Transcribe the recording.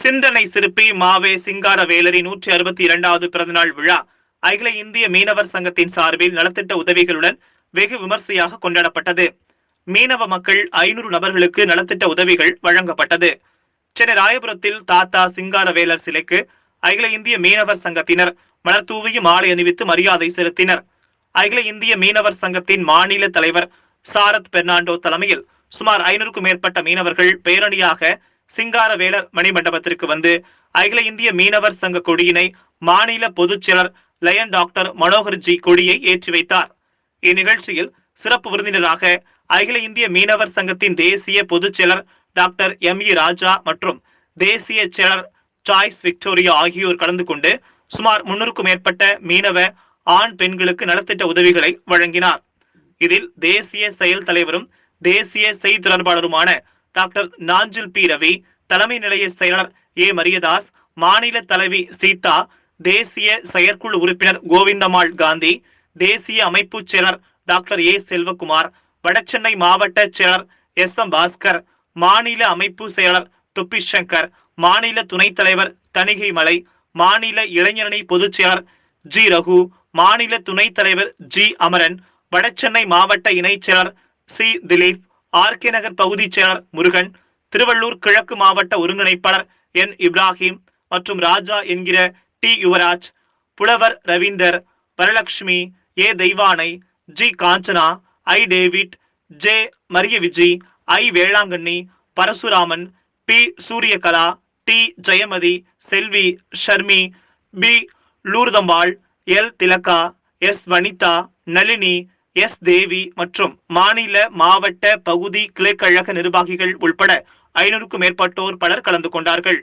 சிந்தனை சிற்பி மாவே சிங்காரவேலரி நூற்றி அறுபத்தி இரண்டாவது பிறந்தநாள் விழா அகில இந்திய மீனவர் சங்கத்தின் சார்பில் நலத்திட்ட உதவிகளுடன் வெகு விமர்சையாக கொண்டாடப்பட்டது. மீனவ மக்கள் ஐநூறு நபர்களுக்கு நலத்திட்ட உதவிகள் வழங்கப்பட்டது. சென்னை ராயபுரத்தில் தாத்தா சிங்காரவேலர் சிலைக்கு அகில இந்திய மீனவர் சங்கத்தினர் மலர் மாலை அணிவித்து மரியாதை செலுத்தினர். அகில இந்திய மீனவர் சங்கத்தின் மாநில தலைவர் சாரத் பெர்னாண்டோ தலைமையில் சுமார் ஐநூறுக்கும் மேற்பட்ட மீனவர்கள் பேரணியாக சிங்காரவேலர் மணிமண்டபத்திற்கு வந்து அகில இந்திய மீனவர் சங்க கொடியினை மாநில பொதுச்செயலர் லயன் டாக்டர் மனோகர்ஜி கொடியை ஏற்றி வைத்தார். இந்நிகழ்ச்சியில் சிறப்பு விருந்தினராக அகில இந்திய மீனவர் சங்கத்தின் தேசிய பொதுச்செயலர் டாக்டர் எம் இ ராஜா மற்றும் தேசிய செயலர் சாய்ஸ் விக்டோரியா ஆகியோர் கலந்து கொண்டு சுமார் முன்னூறுக்கும் மேற்பட்ட மீனவ ஆண் பெண்களுக்கு நலத்திட்ட உதவிகளை வழங்கினார். இதில் தேசிய செயல் தலைவரும் தேசிய செய்தி தொடர்பாளருமான டாக்டர் நாஞ்சில் பி. ரவி தலைமை நிலைய செயலர் ஏ. மரியதாஸ் மாநில தலைவி சீதா தேசிய செயற்குழு உறுப்பினர் கோவிந்தம்மாள் காந்தி தேசிய அமைப்பு செயலர் டாக்டர் ஏ. செல்வகுமார் வடசென்னை மாவட்ட செயலர் எஸ். எம். பாஸ்கர் மாநில அமைப்பு செயலர் துப்பி சங்கர் மாநில துணைத் தலைவர் தணிகை மலை மாநில இளைஞரணி பொதுச் செயலர் ஜி. ரகு மாநில துணைத் தலைவர் ஜி. அமரன் வடசென்னை மாவட்ட இணைச் செயலர் சி. திலீப் ஆர்கே நகர் பகுதிச் செயலர் முருகன் திருவள்ளூர் கிழக்கு மாவட்ட ஒருங்கிணைப்பாளர் என். இப்ராஹிம் மற்றும் ராஜா என்கிற டி. யுவராஜ் புலவர் Ravinder Varalakshmi A. Deivanai G. Kanchana I. David J. Maria Viji I. Velankanni Parasuraman P. Suryakala T. Jayamathi Selvi Sharmi P. Lourdhambal L. Thilaga S. Vanitha Nalini S Devi மற்றும் மாநில மாவட்ட பகுதி கிளைக்கழக நிர்வாகிகள் உள்பட ஐநூறுக்கும் மேற்பட்டோர் பலர் கலந்து கொண்டார்கள்.